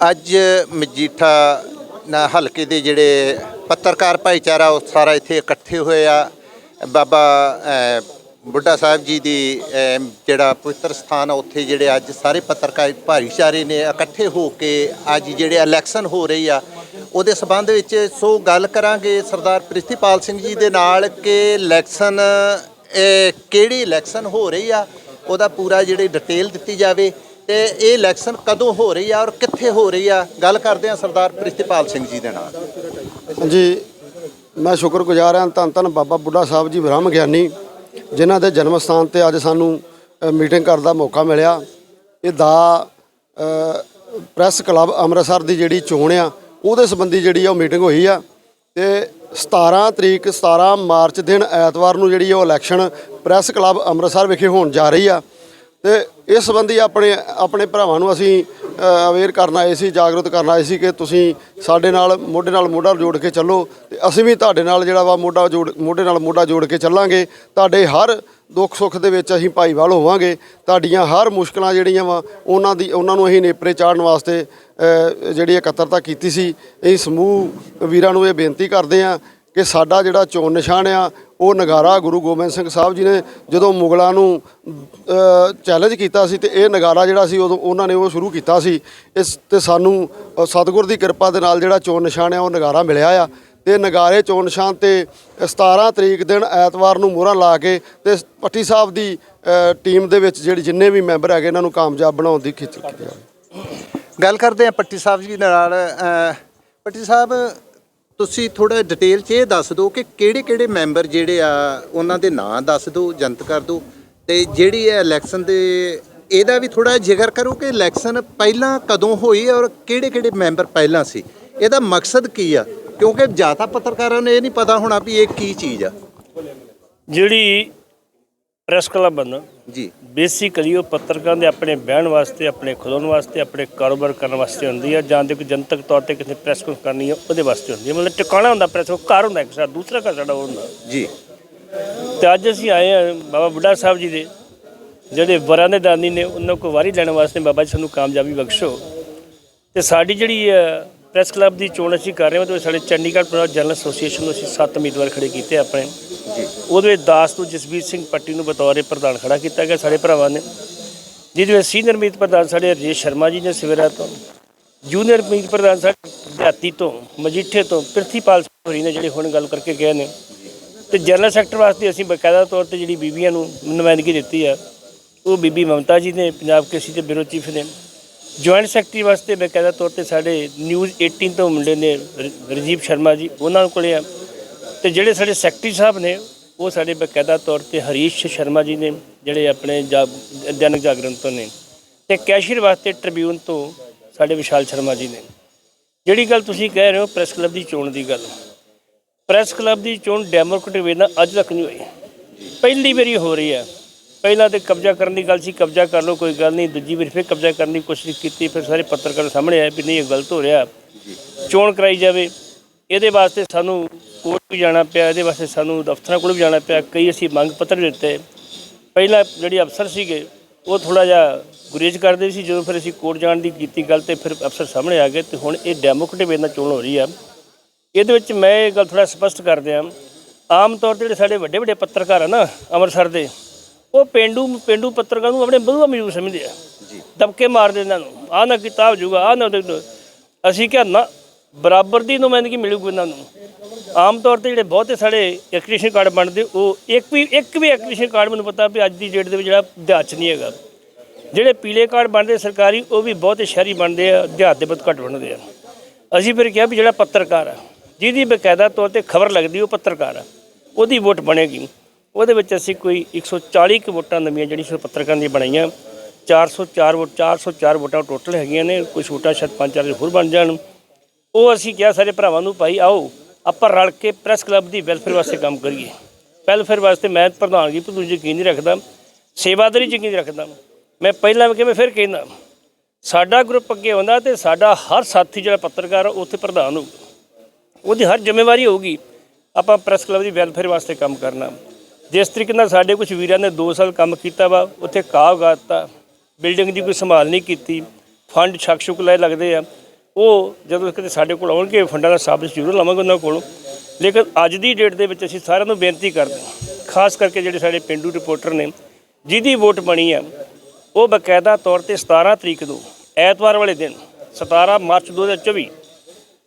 ਅੱਜ ਮਜੀਠਾ ਨਾ ਹਲਕੇ ਦੇ ਜਿਹੜੇ ਪੱਤਰਕਾਰ ਭਾਈਚਾਰਾ, ਉਹ ਸਾਰਾ ਇੱਥੇ ਇਕੱਠੇ ਹੋਏ ਆ। ਬਾਬਾ ਬੁੱਢਾ ਸਾਹਿਬ ਜੀ ਦੀ ਜਿਹੜਾ ਪਵਿੱਤਰ ਸਥਾਨ ਆ, ਉੱਥੇ ਜਿਹੜੇ ਅੱਜ ਸਾਰੇ ਪੱਤਰਕਾਰ ਭਾਈਚਾਰੇ ਨੇ ਇਕੱਠੇ ਹੋ ਕੇ ਅੱਜ ਜਿਹੜੇ ਇਲੈਕਸ਼ਨ ਹੋ ਰਹੀ ਆ, ਉਹਦੇ ਸਬੰਧ ਵਿੱਚ ਸੋ ਗੱਲ ਕਰਾਂਗੇ ਸਰਦਾਰ ਪ੍ਰਿਥੀਪਾਲ ਸਿੰਘ ਜੀ ਦੇ ਨਾਲ ਕਿ ਇਲੈਕਸ਼ਨ ਕਿਹੜੀ ਇਲੈਕਸ਼ਨ ਹੋ ਰਹੀ ਆ, ਉਹਦਾ ਪੂਰਾ ਜਿਹੜੀ ਡਿਟੇਲ ਦਿੱਤੀ ਜਾਵੇ। ਤੇ ਇਹ ਇਲੈਕਸ਼ਨ ਕਦੋਂ ਹੋ ਰਹੀ ਆ ਔਰ ਕਿੱਥੇ ਹੋ ਰਹੀ ਆ? ਗੱਲ ਕਰਦੇ ਆ ਸਰਦਾਰ ਪ੍ਰਿਥੀਪਾਲ ਸਿੰਘ ਜੀ ਦੇ ਨਾਲ। ਜੀ ਮੈਂ ਸ਼ੁਕਰਗੁਜ਼ਾਰ ਹਾਂ, ਧੰਨ ਧੰਨ ਬਾਬਾ ਬੁੱਢਾ ਸਾਹਿਬ ਜੀ ਬ੍ਰਹਮ ਗਿਆਨੀ, ਜਿਨ੍ਹਾਂ ਦੇ ਜਨਮ ਸਥਾਨ ਤੇ ਅੱਜ ਸਾਨੂੰ ਮੀਟਿੰਗ ਕਰਨ ਦਾ ਮੌਕਾ ਮਿਲਿਆ। ਇਹ ਦਾ ਪ੍ਰੈਸ ਕਲੱਬ ਅੰਮ੍ਰਿਤਸਰ ਦੀ ਜਿਹੜੀ ਚੋਣ ਆ, ਉਹਦੇ ਸੰਬੰਧੀ ਜਿਹੜੀ ਆ ਉਹ ਮੀਟਿੰਗ ਹੋਈ ਆ। ਤੇ 17 ਤਰੀਕ 17 ਮਾਰਚ ਦਿਨ ਐਤਵਾਰ ਨੂੰ ਜਿਹੜੀ ਉਹ ਇਲੈਕਸ਼ਨ ਪ੍ਰੈਸ ਕਲੱਬ ਅੰਮ੍ਰਿਤਸਰ ਵਿਖੇ ਹੋਣ ਜਾ ਰਹੀ ਆ। ਤੇ ਇਸ ਸੰਬੰਧੀ ਆਪਣੇ ਆਪਣੇ ਭਰਾਵਾਂ ਨੂੰ ਅਸੀਂ ਅਵੇਅਰ ਕਰਨ ਆਏ ਸੀ, ਜਾਗਰੂਕ ਕਰਨ ਆਏ ਸੀ ਕਿ ਤੁਸੀਂ ਸਾਡੇ ਨਾਲ, ਮੋਢੇ ਨਾਲ ਮੋਢਾ ਜੋੜ ਕੇ ਚੱਲੋ ਤੇ ਅਸੀਂ ਵੀ ਤੁਹਾਡੇ ਨਾਲ ਜਿਹੜਾ ਵਾ ਮੋਢਾ ਜੋੜ, ਮੋਢੇ ਨਾਲ ਮੋਢਾ ਜੋੜ ਕੇ ਚੱਲਾਂਗੇ। ਤੁਹਾਡੇ ਹਰ ਦੁੱਖ ਸੁੱਖ ਦੇ ਵਿੱਚ ਅਸੀਂ ਭਾਈਵਾਲ ਹੋਵਾਂਗੇ। ਤੁਹਾਡੀਆਂ ਹਰ ਮੁਸ਼ਕਲਾਂ ਜਿਹੜੀਆਂ ਵਾ, ਉਹਨਾਂ ਦੀ, ਉਹਨਾਂ ਨੂੰ ਅਸੀਂ ਨੇਪਰੇ ਚਾੜਨ ਵਾਸਤੇ ਜਿਹੜੀ ਇਕੱਤਰਤਾ ਕੀਤੀ ਸੀ। ਅਸੀਂ ਸਮੂਹ ਵੀਰਾਂ ਨੂੰ ਇਹ ਬੇਨਤੀ ਕਰਦੇ ਹਾਂ ਕਿ ਸਾਡਾ ਜਿਹੜਾ ਚੋਣ ਨਿਸ਼ਾਨ ਆ, ਉਹ ਨਗਾਰਾ ਗੁਰੂ ਗੋਬਿੰਦ ਸਿੰਘ ਸਾਹਿਬ ਜੀ ਨੇ ਜਦੋਂ ਮੁਗਲਾਂ ਨੂੰ ਚੈਲੰਜ ਕੀਤਾ ਸੀ ਤੇ ਇਹ ਨਗਾਰਾ ਜਿਹੜਾ ਸੀ ਉਦੋਂ ਉਹਨਾਂ ਨੇ ਉਹ ਸ਼ੁਰੂ ਕੀਤਾ ਸੀ। ਇਸ ਤੇ ਸਾਨੂੰ ਸਤਿਗੁਰ ਦੀ ਕਿਰਪਾ ਦੇ ਨਾਲ ਜਿਹੜਾ ਚੋਣ ਨਿਸ਼ਾਨ ਆ, ਉਹ ਨਗਾਰਾ ਮਿਲਿਆ ਆ। ਤੇ ਨਗਾਰੇ ਚੋਣ ਨਿਸ਼ਾਨ ਤੇ 17 ਤਰੀਕ ਦਿਨ ਐਤਵਾਰ ਨੂੰ ਮੋਹਰਾਂ ਲਾ ਕੇ ਤੇ ਪੱਟੀ ਸਾਹਿਬ ਦੀ ਟੀਮ ਦੇ ਵਿੱਚ ਜਿਹੜੇ ਜਿੰਨੇ ਵੀ ਮੈਂਬਰ ਹੈਗੇ, ਇਹਨਾਂ ਨੂੰ ਕਾਮਯਾਬ ਬਣਾਉਣ ਦੀ ਖਿੱਚ ਕੀਤੀ ਜਾਵੇ ਗੱਲ ਕਰਦੇ ਆ ਪੱਟੀ ਸਾਹਿਬ ਜੀ ਨਾਲ ਪੱਟੀ ਸਾਹਿਬ ਤੁਸੀਂ ਥੋੜਾ ਡਿਟੇਲ 'ਚ ਇਹ ਦੱਸ ਦਿਓ ਕਿ ਕਿਹੜੇ ਕਿਹੜੇ ਮੈਂਬਰ ਜਿਹੜੇ ਆ, ਉਹਨਾਂ ਦੇ ਨਾਂ ਦੱਸ ਦਿਓ ਜਨਤ ਕਰ ਦਿਓ। ਤੇ ਜਿਹੜੀ ਇਹ ਇਲੈਕਸ਼ਨ ਦੇ, ਇਹਦਾ ਵੀ ਥੋੜਾ ਜ਼ਿਕਰ ਕਰੋ ਕਿ ਇਲੈਕਸ਼ਨ ਪਹਿਲਾਂ ਕਦੋਂ ਹੋਈ ਔਰ ਕਿਹੜੇ ਕਿਹੜੇ ਮੈਂਬਰ ਪਹਿਲਾਂ ਸੀ। ਇਹਦਾ ਮਕਸਦ ਕੀ ਆ? ਕਿਉਂਕਿ ਜ਼ਿਆਦਾ ਪੱਤਰਕਾਰਾਂ ਨੂੰ ਇਹ ਨਹੀਂ ਪਤਾ ਹੋਣਾ ਵੀ ਇਹ ਕੀ ਚੀਜ਼ ਆ। ਜਿਹੜੀ ਪ੍ਰੈਸ ਕਲੱਬ ਆ ਨਾ ਜੀ। ਬੇਸਿਕਲੀ ਉਹ ਪੱਤਰਕਾਰਾਂ ਦੇ ਆਪਣੇ ਬਹਿਣ ਵਾਸਤੇ ਆਪਣੇ ਖੁੱਲ੍ਹਣ ਵਾਸਤੇ ਆਪਣੇ ਕਾਰੋਬਾਰ ਕਰਨ ਵਾਸਤੇ ਹੁੰਦੀ ਹੈ ਜਾਂ ਤੇ ਕੋਈ ਜਨਤਕ ਤੌਰ ਤੇ ਕਿਸੇ ਪ੍ਰੈਸ ਕਾਨਫਰੰਸ ਕਰਨੀ ਹੈ ਉਹਦੇ ਵਾਸਤੇ ਹੁੰਦੀ ਹੈ ਮਤਲਬ ਟਿਕਾਣਾ ਹੁੰਦਾ ਪ੍ਰੈਸ ਉਹ ਘਰ ਹੁੰਦਾ ਇੱਕ ਸਾਡਾ ਦੂਸਰਾ ਘਰ ਸਾਡਾ ਉਹ ਹੁੰਦਾ। ਜੀ। ਤੇ ਅੱਜ ਅਸੀਂ ਆਏ ਹਾਂ ਬਾਬਾ ਬੁੱਢਾ ਸਾਹਿਬ ਜੀ ਦੇ ਜਿਹੜੇ ਵਰਾਂ ਦੇ ਦਾਨੀ ਨੇ ਉਹਨਾਂ ਕੋ ਵਾਰੀ ਲੈਣ ਵਾਸਤੇ ਬਾਬਾ ਜੀ ਸਾਨੂੰ ਕਾਮਯਾਬੀ ਬਖਸ਼ੋ। ਤੇ ਸਾਡੀ ਜਿਹੜੀ ਪ੍ਰੈਸ ਕਲੱਬ ਦੀ ਚੋਣ ਅਸੀਂ ਕਰ ਰਹੇ ਹਾਂ ਤੇ ਸਾਡੇ ਚੰਡੀਗੜ੍ਹ ਪੰਜਾਬ ਜਰਨਲ ਐਸੋਸੀਏਸ਼ਨ ਨੂੰ ਅਸੀਂ ਸੱਤ ਉਮੀਦਵਾਰ ਖੜੇ ਕੀਤੇ ਆਪਣੇ। ਉਹਦੇ ਵਿੱਚ ਦਾਸ ਤੋਂ ਜਸਬੀਰ ਸਿੰਘ ਪੱਟੀ ਨੂੰ ਬਤੌਰ ਪ੍ਰਧਾਨ ਖੜਾ ਕੀਤਾ ਗਿਆ ਸਾਡੇ ਭਰਾਵਾਂ ਨੇ। ਜਿਹਦੇ ਵਿੱਚ ਸੀਨੀਅਰ ਮੀਤ ਪ੍ਰਧਾਨ ਸਾਡੇ ਰਜੇਸ਼ ਸ਼ਰਮਾ ਜੀ ਨੇ ਸਵੇਰਾ ਤੋਂ ਜੂਨੀਅਰ ਮੀਤ ਪ੍ਰਧਾਨ ਸਾਡੇ ਦਿਹਾਤੀ ਤੋਂ ਮਜੀਠੇ ਤੋਂ ਪ੍ਰਿਥੀਪਾਲ ਸਿੰਘ ਹੋਰੀ ਨੇ ਜਿਹੜੇ ਹੁਣ ਗੱਲ ਕਰਕੇ ਗਏ ਨੇ। ਤੇ ਜਨਰਲ ਸੈਕਟਰ ਵਾਸਤੇ ਅਸੀਂ ਬਕਾਇਦਾ ਤੌਰ ਤੇ ਜਿਹੜੀ ਬੀਬੀਆਂ ਨੂੰ ਨੁਮਾਇੰਦਗੀ ਦਿੱਤੀ ਆ ਉਹ ਬੀਬੀ ਮਮਤਾ ਜੀ ਨੇ ਪੰਜਾਬ ਕੇਸੀ ਦੇ ਬਿਊਰੋ ਚੀਫ ਨੇ। ਜੁਆਇੰਟ ਸੈਕਟਰੀ ਵਾਸਤੇ ਬਕਾਇਦਾ ਤੌਰ ਤੇ ਸਾਡੇ ਨਿਊਜ਼ 18 ਤੋਂ ਮੁੰਡੇ ਨੇ ਰ- ਰਜੀਵ ਸ਼ਰਮਾ ਜੀ, ਉਹਨਾਂ ਕੋਲੇ ਆ। ਤੇ ਜਿਹੜੇ ਸਾਡੇ ਸੈਕਟਰੀ ਸਾਹਿਬ ਨੇ, ਉਹ ਸਾਡੇ ਬਕਾਇਦਾ ਤੌਰ ਤੇ ਹਰੀਸ਼ ਸ਼ਰਮਾ ਜੀ ਨੇ, ਜਿਹੜੇ ਆਪਣੇ ਜਾ- ਦੈਨਿਕ ਜਾਗਰਣ ਤੋਂ ਨੇ। ਤੇ ਕੈਸ਼ੀਅਰ ਵਾਸਤੇ ਟ੍ਰਿਬਿਊਨ ਤੋਂ ਸਾਡੇ ਵਿਸ਼ਾਲ ਸ਼ਰਮਾ ਜੀ ਨੇ। ਜਿਹੜੀ ਗੱਲ ਤੁਸੀਂ ਕਹਿ ਰਹੇ ਹੋ, ਪ੍ਰੈਸ ਕਲੱਬ ਦੀ ਚੋਣ ਦੀ ਗੱਲ। ਪ੍ਰੈਸ ਕਲੱਬ ਦੀ ਚੋਣ ਡੈਮੋਕ੍ਰੇਟਿਕ ਵੇ ਨਾਲ ਅੱਜ ਤੱਕ ਨਹੀਂ ਹੋਈ। ਪਹਿਲੀ ਵਾਰੀ ਹੋ ਰਹੀ ਹੈ। ਪਹਿਲਾਂ ਤੇ ਕਬਜ਼ਾ ਕਰਨ ਦੀ ਗੱਲ ਸੀ ਕਬਜ਼ਾ ਕਰ ਲਓ ਕੋਈ ਗੱਲ ਨਹੀਂ। ਦੂਜੀ ਵਾਰ ਫਿਰ ਕਬਜ਼ਾ ਕਰਨ ਦੀ ਕੋਸ਼ਿਸ਼ ਕੀਤੀ ਫਿਰ ਸਾਰੇ ਪੱਤਰਕਾਰ ਸਾਹਮਣੇ ਆਏ ਵੀ ਨਹੀਂ ਇਹ ਗਲਤ ਹੋ ਰਿਹਾ। ਚੋਣ ਕਰਾਈ ਜਾਵੇ। ਇਹਦੇ ਵਾਸਤੇ ਸਾਨੂੰ ਕੋਰਟ ਵੀ ਜਾਣਾ ਪਿਆ ਇਹਦੇ ਵਾਸਤੇ ਸਾਨੂੰ ਦਫ਼ਤਰਾਂ ਕੋਲ ਵੀ ਜਾਣਾ ਪਿਆ। ਕਈ ਅਸੀਂ ਮੰਗ ਪੱਤਰ ਦਿੱਤੇ। ਪਹਿਲਾਂ ਜਿਹੜੇ ਅਫਸਰ ਸੀਗੇ ਉਹ ਥੋੜਾ ਜਿਹਾ ਗੁਰੇਜ਼ ਕਰਦੇ ਸੀ। ਜਦੋਂ ਫਿਰ ਅਸੀਂ ਕੋਰਟ ਜਾਣ ਦੀ ਕੀਤੀ ਗੱਲ ਤੇ ਫਿਰ ਅਫਸਰ ਸਾਹਮਣੇ ਆ ਗਏ ਤੇ ਹੁਣ ਇਹ ਡੈਮੋਕ੍ਰੇਟਿਕ ਵੇ ਨਾਲ ਚੋਣ ਹੋ ਰਹੀ ਆ। ਇਹਦੇ ਵਿੱਚ ਮੈਂ ਇਹ ਗੱਲ ਥੋੜਾ ਸਪਸ਼ਟ ਕਰ ਦਿਆਂ। ਆਮ ਤੌਰ ਤੇ ਜਿਹੜੇ ਸਾਡੇ ਵੱਡੇ ਵੱਡੇ ਪੱਤਰਕਾਰ ਆ ਨਾ ਅੰਮ੍ਰਿਤਸਰ ਦੇ ਉਹ ਪਿੰਡੂ ਪਿੰਡੂ ਪੱਤਰਕਾਰ ਨੂੰ ਆਪਣੇ ਬਧੂਆ ਮਜੂਰ ਸਮਝਦੇ ਆ। ਜੀ। ਦਬਕੇ ਮਾਰਦੇ ਇਹਨਾਂ ਨੂੰ। ਆਹ ਨਾ ਕਿਤਾਬ ਜੂਗਾ ਆਹ ਨਾ। ਅਸੀਂ ਕਿਹਾ ਨਾ ਬਰਾਬਰ ਦੀ ਨੁਮਾਇੰਦਗੀ ਮਿਲੂਗੀ ਇਹਨਾਂ ਨੂੰ। ਆਮ ਤੌਰ ਤੇ ਜਿਹੜੇ ਬਹੁਤੇ ਸਾਡੇ ਐਕਟੀਵੇਸ਼ਨ ਕਾਰਡ ਬਣਦੇ ਉਹ ਇੱਕ ਵੀ ਇੱਕ ਵੀ ਐਕਟੀਵੇਸ਼ਨ ਕਾਰਡ ਮੈਨੂੰ ਪਤਾ ਵੀ ਅੱਜ ਦੀ ਡੇਟ ਦੇ ਵਿੱਚ ਜਿਹੜਾ ਦਿਹਾਤ ਨਹੀਂ ਹੈਗਾ। ਜਿਹੜੇ ਪੀਲੇ ਕਾਰਡ ਬਣਦੇ ਸਰਕਾਰੀ ਉਹ ਵੀ ਬਹੁਤੇ ਸ਼ਹਿਰੀ ਬਣਦੇ ਆ ਦਿਹਾਤ ਦੇ ਬਹੁਤ ਘੱਟ ਬਣਦੇ ਆ। ਅਸੀਂ ਫਿਰ ਕਿਹਾ ਵੀ ਜਿਹੜਾ ਪੱਤਰਕਾਰ ਆ ਜਿਹਦੀ ਬਕਾਇਦਾ ਤੌਰ ਤੇ ਖਬਰ ਲੱਗਦੀ ਉਹ ਪੱਤਰਕਾਰ ਆ। ਉਹਦੀ ਵੋਟ ਬਣੇਗੀ। ਉਹਦੇ ਵਿੱਚ ਅਸੀਂ ਕੋਈ 140 ਕੁ ਵੋਟਾਂ ਨਵੀਆਂ ਜਿਹੜੀ ਸਿਰ ਪੱਤਰਕਾਰਾਂ ਦੀਆਂ ਬਣਾਈਆਂ। 404 ਵੋਟ 404 ਵੋਟਾਂ ਟੋਟਲ ਹੈਗੀਆਂ ਨੇ ਕੁਝ ਵੋਟਾਂ ਸ਼ਾਇਦ ਪੰਜ ਚਾਰ ਹੋਰ ਬਣ ਜਾਣ। ਉਹ ਅਸੀਂ ਕਿਹਾ ਸਾਰੇ ਭਰਾਵਾਂ ਨੂੰ, ਭਾਈ ਆਓ, ਆਪਾਂ ਰਲ ਕੇ ਪ੍ਰੈਸ ਕਲੱਬ ਦੀ ਵੈਲਫੇਅਰ ਵਾਸਤੇ ਕੰਮ ਕਰੀਏ। ਵੈਲਫੇਅਰ ਵਾਸਤੇ ਮੈਂ ਪ੍ਰਧਾਨਗੀ ਪਰ ਤੁਸੀਂ ਯਕੀਨ ਨਹੀਂ ਰੱਖਦਾ, ਸੇਵਾਦਾਰੀ ਯਕੀਨ ਰੱਖਦਾ। ਮੈਂ ਪਹਿਲਾਂ ਵੀ ਕਿਹਾ ਮੈਂ ਫਿਰ ਕਹਿੰਦਾ, ਸਾਡਾ ਗਰੁੱਪ ਅੱਗੇ ਆਉਂਦਾ ਤੇ ਸਾਡਾ ਹਰ ਸਾਥੀ ਜਿਹੜਾ ਪੱਤਰਕਾਰ ਉੱਥੇ ਪ੍ਰਧਾਨ ਹੋਊ ਉਹਦੀ ਹਰ ਜ਼ਿੰਮੇਵਾਰੀ ਹੋਊਗੀ, ਆਪਾਂ ਪ੍ਰੈਸ ਕਲੱਬ ਦੀ ਵੈਲਫੇਅਰ ਵਾਸਤੇ ਕੰਮ ਕਰਨਾ। ਜਿਸ ਤਰੀਕੇ ਨਾਲ ਸਾਡੇ ਕੁਝ ਵੀਰਾਂ ਨੇ 2 ਸਾਲ ਕੰਮ ਕੀਤਾ ਵਾ, ਉੱਥੇ ਕਾਹ ਉਗਾਤਾ ਬਿਲਡਿੰਗ ਦੀ ਕੋਈ ਸੰਭਾਲ ਨਹੀਂ ਕੀਤੀ, ਫੰਡ ਛਕ ਛੁਕ ਲੈ ਲੱਗਦੇ ਆ। ਉਹ ਜਦੋਂ ਕਿਤੇ ਸਾਡੇ ਕੋਲ ਆਉਣਗੇ, ਫੰਡਾਂ ਦਾ ਸਾਬਤ ਜ਼ਰੂਰ ਲਵਾਂਗੇ ਉਹਨਾਂ ਕੋਲੋਂ। ਲੇਕਿਨ ਅੱਜ ਦੀ ਡੇਟ ਦੇ ਵਿੱਚ ਅਸੀਂ ਸਾਰਿਆਂ ਨੂੰ ਬੇਨਤੀ ਕਰਦੇ ਹਾਂ, ਖਾਸ ਕਰਕੇ ਜਿਹੜੇ ਸਾਡੇ ਪਿੰਡੂ ਰਿਪੋਰਟਰ ਨੇ, ਜਿਹਦੀ ਵੋਟ ਬਣੀ ਆ, ਉਹ ਬਕਾਇਦਾ ਤੌਰ ਤੇ 17 ਤਰੀਕ ਨੂੰ, ਐਤਵਾਰ ਵਾਲੇ ਦਿਨ 17 ਮਾਰਚ 2024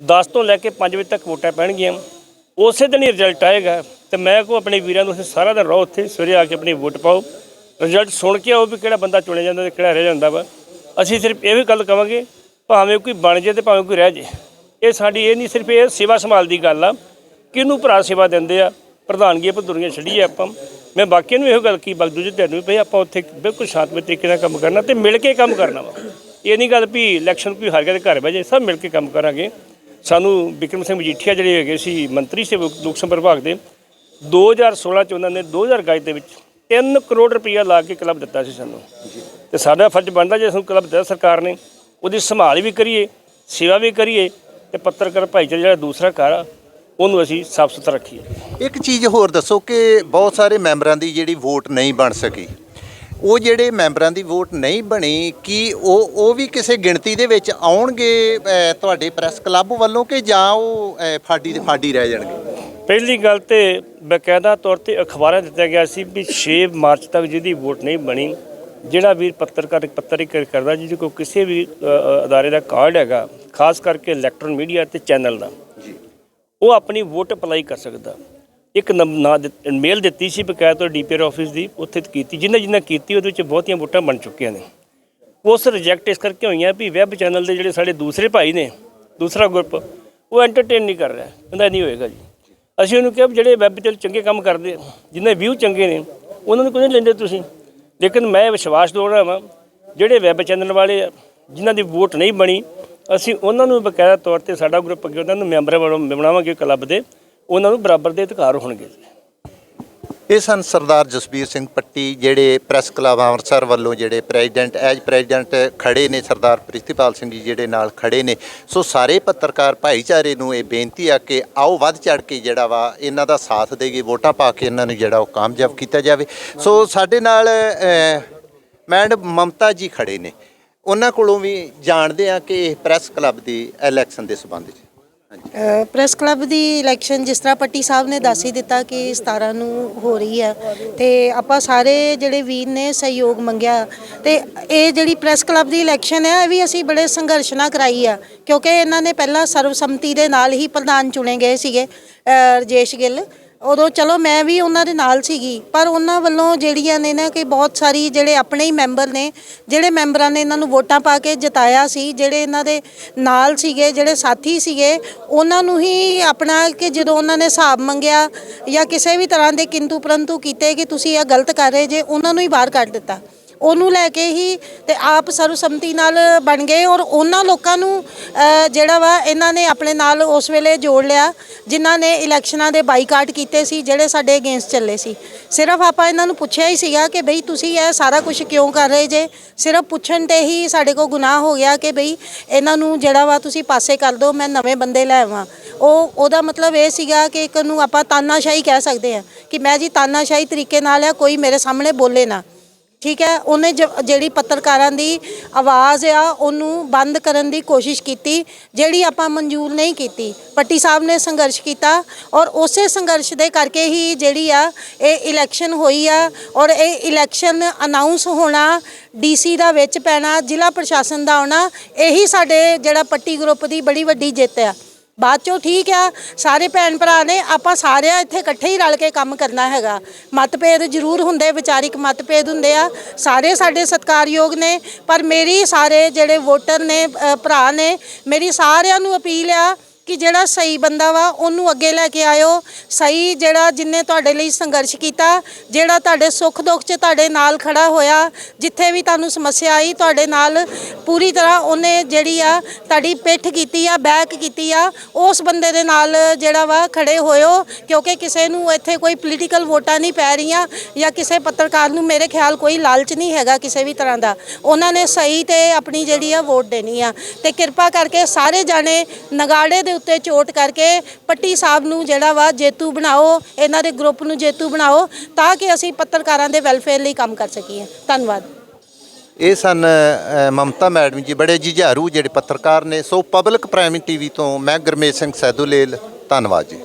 10 ਤੋਂ ਲੈ ਕੇ 5 ਵਜੇ ਤੱਕ ਵੋਟਾਂ ਪੈਣਗੀਆਂ। ਉਸੇ ਦਿਨ ਹੀ ਰਿਜ਼ਲਟ ਆਏਗਾ। ਤੇ ਮੈਂ ਕੋ ਆਪਣੇ ਵੀਰਾਂ ਨੂੰ ਅਸੀਂ ਸਾਰਾ ਦਿਨ ਰਹੋ ਉੱਥੇ, ਸਵੇਰੇ ਆ ਕੇ ਆਪਣੀ ਵੋਟ ਪਾਓ। ਰਿਜ਼ਲਟ ਸੁਣ ਕੇ ਆਓ ਵੀ ਕਿਹੜਾ ਬੰਦਾ ਚੁਣਿਆ ਜਾਂਦਾ ਤੇ ਕਿਹੜਾ ਰਹਿ ਜਾਂਦਾ ਵਾ। ਅਸੀਂ ਸਿਰਫ ਇਹ ਵੀ ਗੱਲ ਕਵਾਂਗੇ, ਭਾਵੇਂ ਕੋਈ ਬਣ ਜੇ ਤੇ ਭਾਵੇਂ ਕੋਈ ਰਹਿ ਜੇ। ਇਹ ਸਾਡੀ ਇਹ ਨਹੀਂ, ਸਿਰਫ ਇਹ ਸੇਵਾ ਸੰਭਾਲ ਦੀ ਗੱਲ ਆ। ਕਿਹਨੂੰ ਭਰਾ ਸੇਵਾ ਦਿੰਦੇ ਆ? ਪ੍ਰਧਾਨਗੀ ਪ੍ਰਧਾਨਗੀਆਂ ਭਦੁਰੀਆਂ ਛੱਡੀਏ ਆਪਾਂ। ਮੈਂ ਬਾਕੀਆਂ ਨੂੰ ਇਹੋ ਗੱਲ ਕੀ ਬਲ ਦੂਜੇ ਤੁਹਾਨੂੰ ਵੀ ਭਈ ਆਪਾਂ ਉੱਥੇ ਬਿਲਕੁਲ ਸ਼ਾਂਤਮਈ ਤਰੀਕੇ ਨਾਲ ਕੰਮ ਕਰਨਾ ਤੇ ਮਿਲ ਕੇ ਕੰਮ ਕਰਨਾ ਵਾ। ਇਹ ਨਹੀਂ ਗੱਲ ਵੀ ਇਲੈਕਸ਼ਨ ਕੋਈ ਹਾਰ ਗਿਆ ਤੇ ਘਰ ਬਹਿ ਜਾਏ ਸਭ ਮਿਲ ਕੇ ਕੰਮ ਕਰਾਂਗੇ। ਸਾਨੂੰ ਵਿਕਰਮ ਸਿੰਘ ਮਜੀਠੀਆ ਜਿਹੜੇ ਹੈਗੇ ਸੀ ਮੰਤਰੀ ਸੀ, ਲੋਕ ਸੰਪਰਕ ਵਿਭਾਗ ਦੇ 2016 ਚ ਉਹਨਾਂ ਨੇ 2022 ਦੇ ਵਿੱਚ 3 ਕਰੋੜ ਰੁਪਈਆ ਲਾ ਕੇ ਕਲੱਬ ਦਿੱਤਾ ਸੀ ਸਾਨੂੰ। ਤੇ ਸਾਡਾ ਫਰਜ਼ ਬਣਦਾ ਜੇ ਸਾਨੂੰ ਕਲੱਬ ਦਿੱਤਾ ਸਰਕਾਰ ਨੇ ਉਹਦੀ ਸੰਭਾਲ ਵੀ ਕਰੀਏ ਸੇਵਾ ਵੀ ਕਰੀਏ ਤੇ ਪੱਤਰਕਾਰ ਭਾਈਚਾਰਾ ਜਿਹੜਾ ਦੂਸਰਾ ਘਰ ਆ ਉਹਨੂੰ ਅਸੀਂ ਸਾਫ਼ ਸੁਥਰਾ ਰੱਖੀਏ। ਇੱਕ ਚੀਜ਼ ਹੋਰ ਦੱਸੋ ਕਿ ਬਹੁਤ ਸਾਰੇ ਮੈਂਬਰਾਂ ਦੀ ਜਿਹੜੀ ਵੋਟ ਨਹੀਂ ਬਣ ਸਕੀ। ਉਹ ਜਿਹੜੇ ਮੈਂਬਰਾਂ ਦੀ ਵੋਟ ਨਹੀਂ ਬਣੀ ਕੀ ਉਹ ਉਹ ਵੀ ਕਿਸੇ ਗਿਣਤੀ ਦੇ ਵਿੱਚ ਆਉਣਗੇ ਤੁਹਾਡੇ ਪ੍ਰੈਸ ਕਲੱਬ ਵੱਲੋਂ ਕਿ ਜਾਂ ਉਹ ਫਾਡੀ ਦੇ ਫਾਡੀ ਰਹਿ ਜਾਣਗੇ? ਪਹਿਲੀ ਗੱਲ ਤੇ ਬਕਾਇਦਾ ਤੌਰ ਤੇ ਅਖਬਾਰਾਂ ਦਿੱਤਾ ਗਿਆ ਸੀ ਵੀ 6 ਮਾਰਚ ਤੱਕ ਜਿਹਦੀ ਵੋਟ ਨਹੀਂ ਬਣੀ ਜਿਹੜਾ ਵੀਰ ਪੱਤਰਕਾਰ ਪੱਤਰੀਕਰ ਕਰਦਾ ਜਿਹਦੇ ਕੋਲ ਕਿਸੇ ਵੀ ਅਦਾਰੇ ਦਾ ਕਾਰਡ ਹੈਗਾ ਖਾਸ ਕਰਕੇ ਇਲੈਕਟ੍ਰੋਨ ਮੀਡੀਆ ਤੇ ਚੈਨਲ ਦਾ ਉਹ ਆਪਣੀ ਵੋਟ ਅਪਲਾਈ ਕਰ ਸਕਦਾ। ਇੱਕ ਨਾਂ ਮੇਲ ਦਿੱਤੀ ਸੀ ਬਕਾਇਦਾ ਡੀਪੀਆਰ ਆਫਿਸ ਦੀ ਉੱਥੇ ਕੀਤੀ ਜਿੰਨਾ ਜਿੰਨਾ ਕੀਤੀ ਉਹਦੇ ਵਿੱਚ ਬਹੁਤੀਆਂ ਵੋਟਾਂ ਬਣ ਚੁੱਕੀਆਂ ਨੇ। ਉਸ ਰਿਜੈਕਟ ਇਸ ਕਰਕੇ ਹੋਈਆਂ ਵੀ ਵੈਬ ਚੈਨਲ ਦੇ ਜਿਹੜੇ ਸਾਡੇ ਦੂਸਰੇ ਭਾਈ ਨੇ ਦੂਸਰਾ ਗਰੁੱਪ ਉਹ ਐਂਟਰਟੇਨ ਨਹੀਂ ਕਰ ਰਿਹਾ ਕਹਿੰਦਾ ਨਹੀਂ ਹੋਏਗਾ ਜੀ। ਅਸੀਂ ਉਹਨੂੰ ਕਿਹਾ ਵੀ ਜਿਹੜੇ ਵੈਬ ਤੇ ਚੰਗੇ ਕੰਮ ਕਰਦੇ ਆ, ਜਿਨ੍ਹਾਂ ਵਿਊ ਚੰਗੇ ਨੇ ਉਹਨਾਂ ਨੂੰ ਕਿਉਂ ਨਹੀਂ ਲੈਂਦੇ ਤੁਸੀਂ? ਲੇਕਿਨ ਮੈਂ ਵਿਸ਼ਵਾਸ ਦਿਵਾਉਣਾ ਵਾਂ ਜਿਹੜੇ ਵੈਬ ਚੈਨਲ ਵਾਲੇ ਆ ਜਿਨ੍ਹਾਂ ਦੀ ਵੋਟ ਨਹੀਂ ਬਣੀ ਅਸੀਂ ਉਹਨਾਂ ਨੂੰ ਬਕਾਇਦਾ ਤੌਰ ਤੇ ਸਾਡਾ ਗਰੁੱਪ ਅੱਗੇ ਉਹਨਾਂ ਨੂੰ ਮੈਂਬਰ ਵੱਲੋਂ ਬਣਾਵਾਂਗੇ ਕਲੱਬ ਦੇ ਉਹਨਾਂ ਨੂੰ ਬਰਾਬਰ ਦੇ ਅਧਿਕਾਰ ਹੋਣਗੇ। ਇਹ ਸਨ ਸਰਦਾਰ ਜਸਬੀਰ ਸਿੰਘ ਪੱਟੀ ਜਿਹੜੇ ਪ੍ਰੈਸ ਕਲੱਬ ਅੰਮ੍ਰਿਤਸਰ ਵੱਲੋਂ ਜਿਹੜੇ ਪ੍ਰੈਜ਼ੀਡੈਂਟ ਐਜ ਪ੍ਰੈਜ਼ੀਡੈਂਟ ਖੜੇ ਨੇ ਸਰਦਾਰ ਪ੍ਰਿਤੀਪਾਲ ਸਿੰਘ ਜੀ ਜਿਹੜੇ ਨਾਲ ਖੜੇ ਨੇ। ਸੋ ਸਾਰੇ ਪੱਤਰਕਾਰ ਭਾਈਚਾਰੇ ਨੂੰ ਇਹ ਬੇਨਤੀ ਆ ਕਿ ਆਓ ਵੱਧ ਚੜ ਕੇ ਜਿਹੜਾ ਵਾ ਇਹਨਾਂ ਦਾ ਸਾਥ ਦੇਗੇ ਵੋਟਾਂ ਪਾ ਕੇ ਇਹਨਾਂ ਨੂੰ ਜਿਹੜਾ ਉਹ ਕਾਮਯਾਬ ਕੀਤਾ ਜਾਵੇ। ਸੋ ਸਾਡੇ ਨਾਲ ਅ, ਮੈਡਮ ਮਮਤਾ ਜੀ ਖੜੇ ਨੇ। ਉਹਨਾਂ ਕੋਲੋਂ ਵੀ ਜਾਣਦੇ ਆ ਕਿ ਪ੍ਰੈਸ ਕਲੱਬ ਦੀ ਇਲੈਕਸ਼ਨ ਦੇ ਸੰਬੰਧ 'ਚ। ਪ੍ਰੈਸ ਕਲੱਬ ਦੀ ਇਲੈਕਸ਼ਨ ਜਿਸ ਤਰ੍ਹਾਂ ਪੱਟੀ ਸਾਹਿਬ ਨੇ ਦੱਸ ਹੀ ਦਿੱਤਾ ਕਿ 17 ਨੂੰ ਹੋ ਰਹੀ ਹੈ ਤੇ ਆਪਾਂ ਸਾਰੇ ਜਿਹੜੇ ਵੀਰ ਨੇ ਸਹਿਯੋਗ ਮੰਗਿਆ ਤੇ ਇਹ ਜਿਹੜੀ ਪ੍ਰੈਸ ਕਲੱਬ ਦੀ ਇਲੈਕਸ਼ਨ ਹੈ, ਇਹ ਵੀ ਅਸੀਂ ਬੜੇ ਸੰਘਰਸ਼ ਨਾਲ ਕਰਾਈ ਆ, ਕਿਉਂਕਿ ਇਹਨਾਂ ਨੇ ਪਹਿਲਾਂ ਸਰਵਸੰਮਤੀ ਦੇ ਨਾਲ ਹੀ ਪ੍ਰਧਾਨ ਚੁਣੇ ਗਏ ਸੀਗੇ ਰਜੇਸ਼ ਗਿੱਲ। ਉਦੋਂ ਚਲੋ ਮੈਂ ਵੀ ਉਹਨਾਂ ਦੇ ਨਾਲ ਸੀਗੀ, ਪਰ ਉਹਨਾਂ ਵੱਲੋਂ ਜਿਹੜੀਆਂ ਨੇ ਨਾ ਕਿ ਬਹੁਤ ਸਾਰੀ ਜਿਹੜੇ ਆਪਣੇ ਹੀ ਮੈਂਬਰ ਨੇ, ਜਿਹੜੇ ਮੈਂਬਰਾਂ ਨੇ ਇਹਨਾਂ ਨੂੰ ਵੋਟਾਂ ਪਾ ਕੇ ਜਿਤਾਇਆ ਸੀ, ਜਿਹੜੇ ਇਹਨਾਂ ਦੇ ਨਾਲ ਸੀਗੇ, ਜਿਹੜੇ ਸਾਥੀ ਸੀਗੇ, ਉਹਨਾਂ ਨੂੰ ਹੀ ਆਪਣਾ ਕਿ ਜਦੋਂ ਉਹਨਾਂ ਨੇ ਹਿਸਾਬ ਮੰਗਿਆ ਜਾਂ ਕਿਸੇ ਵੀ ਤਰ੍ਹਾਂ ਦੇ ਕਿੰਤੂ ਪਰੰਤੂ ਕੀਤੇ ਕਿ ਤੁਸੀਂ ਇਹ ਗਲਤ ਕਰ ਰਹੇ ਜੇ, ਉਹਨਾਂ ਨੂੰ ਹੀ ਬਾਹਰ ਕੱਢ ਦਿੱਤਾ। ਉਹਨੂੰ ਲੈ ਕੇ ਹੀ ਤੇ ਆਪ ਸਰਵਸੰਮਤੀ ਨਾਲ ਬਣ ਗਏ ਔਰ ਉਹਨਾਂ ਲੋਕਾਂ ਨੂੰ ਜਿਹੜਾ ਵਾ ਇਹਨਾਂ ਨੇ ਆਪਣੇ ਨਾਲ ਉਸ ਵੇਲੇ ਜੋੜ ਲਿਆ, ਜਿਨ੍ਹਾਂ ਨੇ ਇਲੈਕਸ਼ਨਾਂ ਦੇ ਬਾਈਕਾਟ ਕੀਤੇ ਸੀ, ਜਿਹੜੇ ਸਾਡੇ ਅਗੇਂਸਟ ਚੱਲੇ ਸੀ। ਸਿਰਫ ਆਪਾਂ ਇਹਨਾਂ ਨੂੰ ਪੁੱਛਿਆ ਹੀ ਸੀਗਾ ਕਿ ਬਈ ਤੁਸੀਂ ਇਹ ਸਾਰਾ ਕੁਝ ਕਿਉਂ ਕਰ ਰਹੇ ਜੇ? ਸਿਰਫ ਪੁੱਛਣ ਤੇ ਹੀ ਸਾਡੇ ਕੋ ਗੁਨਾਹ ਹੋ ਗਿਆ ਕਿ ਬਈ ਇਹਨਾਂ ਨੂੰ ਜਿਹੜਾ ਵਾ ਤੁਸੀਂ ਪਾਸੇ ਕਰ ਦਿਓ ਮੈਂ ਨਵੇਂ ਬੰਦੇ ਲੈ ਆਵਾਂ। ਉਹ, ਉਹਦਾ ਮਤਲਬ ਇਹ ਸੀਗਾ ਕਿ ਇੱਕ ਨੂੰ ਆਪਾਂ ਤਾਨਾਸ਼ਾਹੀ ਕਹਿ ਸਕਦੇ ਹਾਂ ਕਿ ਮੈਂ ਜੀ ਤਾਨਾਸ਼ਾਹੀ ਤਰੀਕੇ ਨਾਲ ਆ, ਕੋਈ ਮੇਰੇ ਸਾਹਮਣੇ ਬੋਲੇ ਨਾ। ਠੀਕ ਹੈ? ਉਹਨੇ ਜ- ਜਿਹੜੀ ਪੱਤਰਕਾਰਾਂ ਦੀ ਆਵਾਜ਼ ਆ, ਉਹਨੂੰ ਬੰਦ ਕਰਨ ਦੀ ਕੋਸ਼ਿਸ਼ ਕੀਤੀ, ਜਿਹੜੀ ਆਪਾਂ ਮਨਜ਼ੂਰ ਨਹੀਂ ਕੀਤੀ। ਪੱਟੀ ਸਾਹਿਬ ਨੇ ਸੰਘਰਸ਼ ਕੀਤਾ ਔਰ ਉਸੇ ਸੰਘਰਸ਼ ਦੇ ਕਰਕੇ ਹੀ ਜਿਹੜੀ ਆ, ਇਹ ਇਲੈਕਸ਼ਨ ਹੋਈ ਆ ਔਰ ਇਹ ਇਲੈਕਸ਼ਨ ਅਨਾਉਂਸ ਹੋਣਾ ਡੀਸੀ ਦਾ ਵਿੱਚ ਪੈਣਾ, ਜ਼ਿਲ੍ਹਾ ਪ੍ਰਸ਼ਾਸਨ ਦਾ ਆਉਣਾ, ਇਹੀ ਸਾਡੇ ਜਿਹੜਾ ਪੱਟੀ ਗਰੁੱਪ ਦੀ ਬੜੀ ਵੱਡੀ ਜਿੱਤ ਆ। ਬਾਅਦ ਚੋਂ ਠੀਕ ਆ ਸਾਰੇ ਭੈਣ ਭਰਾ ਨੇ ਆਪਾਂ ਸਾਰਿਆਂ ਇੱਥੇ ਇਕੱਠੇ ਹੀ ਰਲ ਕੇ ਕੰਮ ਕਰਨਾ ਹੈਗਾ। ਮਤਭੇਦ ਜ਼ਰੂਰ ਹੁੰਦੇ ਵਿਚਾਰਿਕ ਮਤਭੇਦ ਹੁੰਦੇ ਆ। ਸਾਰੇ ਸਾਡੇ ਸਤਿਕਾਰਯੋਗ ਨੇ ਪਰ ਮੇਰੀ ਸਾਰੇ ਜਿਹੜੇ ਵੋਟਰ ਨੇ ਅ, ਭਰਾ ਨੇ ਮੇਰੀ ਸਾਰਿਆਂ ਨੂੰ ਅਪੀਲ ਆ ਕਿ ਜਿਹੜਾ ਸਹੀ ਬੰਦਾ ਵਾ, ਉਹਨੂੰ ਅੱਗੇ ਲੈ ਕੇ ਆਇਓ। ਸਹੀ ਜਿਹੜਾ ਜਿਨੇ ਤੁਹਾਡੇ ਲਈ ਸੰਘਰਸ਼ ਕੀਤਾ, ਜਿਹੜਾ ਤੁਹਾਡੇ ਸੁੱਖ ਦੁੱਖ 'ਚ ਤੁਹਾਡੇ ਨਾਲ ਖੜਾ ਹੋਇਆ, ਜਿੱਥੇ ਵੀ ਤੁਹਾਨੂੰ ਸਮੱਸਿਆ ਆਈ, ਤੁਹਾਡੇ ਨਾਲ ਪੂਰੀ ਤਰ੍ਹਾਂ ਉਹਨੇ ਜਿਹੜੀ ਆ ਤੁਹਾਡੀ ਪਿੱਠ ਕੀਤੀ ਆ, ਬੈਕ ਕੀਤੀ ਆ, ਉਸ ਬੰਦੇ ਦੇ ਨਾਲ ਜਿਹੜਾ ਵਾ ਖੜੇ ਹੋਇਓ। ਕਿਉਂਕਿ ਕਿਸੇ ਨੂੰ ਇੱਥੇ ਕੋਈ ਪੋਲੀਟੀਕਲ ਵੋਟਾਂ ਨਹੀਂ ਪੈ ਰਹੀਆਂ ਜਾਂ ਕਿਸੇ ਪੱਤਰਕਾਰ ਨੂੰ ਮੇਰੇ ਖਿਆਲ ਕੋਈ ਲਾਲਚ ਨਹੀਂ ਹੈਗਾ ਕਿਸੇ ਵੀ ਤਰ੍ਹਾਂ ਦਾ। ਉਹਨਾਂ ਨੇ ਸਹੀ ਤੇ ਆਪਣੀ ਜਿਹੜੀ ਆ ਵੋਟ ਦੇਣੀ ਆ। ਤੇ ਕਿਰਪਾ ਕਰਕੇ ਸਾਰੇ ਜਾਣੇ ਨਗਾੜੇ ਦੇ ਉੱਤੇ ਚੋਟ ਕਰਕੇ ਪੱਟੀ ਸਾਹਿਬ ਨੂੰ ਜਿਹੜਾ ਵਾ ਜੇਤੂ ਬਣਾਓ ਇਹਨਾਂ ਦੇ ਗਰੁੱਪ ਨੂੰ ਜੇਤੂ ਬਣਾਓ ਤਾਂ ਕਿ ਅਸੀਂ ਪੱਤਰਕਾਰਾਂ ਦੇ ਵੈਲਫੇਅਰ ਲਈ ਕੰਮ ਕਰ ਸਕੀਏ। ਧੰਨਵਾਦ। ਇਹ ਸਨ ਅ, ਮਮਤਾ ਮੈਡਮ ਜੀ ਬੜੇ ਜੁਝਾਰੂ ਜਿਹੜੇ ਪੱਤਰਕਾਰ ਨੇ। ਸੋ ਪਬਲਿਕ ਪ੍ਰਾਈਮ ਟੀਵੀ ਤੋਂ ਮੈਂ ਗੁਰਮੇਜ ਸਿੰਘ ਸੈਦੂਲੇਲ ਧੰਨਵਾਦ ਜੀ।